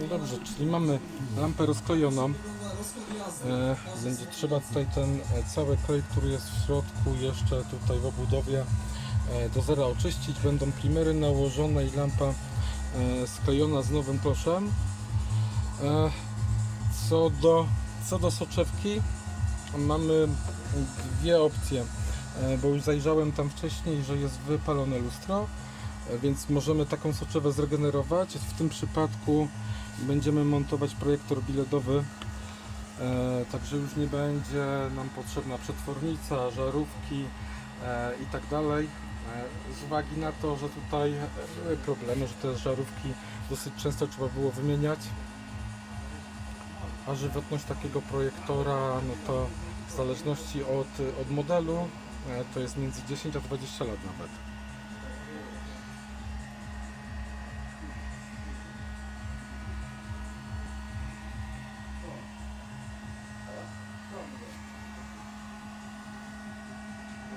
No dobrze, czyli mamy lampę rozklejoną. E, będzie trzeba tutaj ten e, cały klej, który jest w środku jeszcze tutaj w obudowie e, do zera oczyścić. Będą primery nałożone i lampa sklejona z nowym kloszem. E, co do, co do soczewki mamy dwie opcje, bo już zajrzałem tam wcześniej, że jest wypalone lustro, więc możemy taką soczewę zregenerować. W tym przypadku będziemy montować projektor biledowy, e, także już nie będzie nam potrzebna przetwornica, żarówki e, i tak dalej. E, Z uwagi na to, że tutaj były problemy, że te żarówki dosyć często trzeba było wymieniać, a żywotność takiego projektora, no to w zależności od, od modelu, to jest między 10 a 20 lat nawet.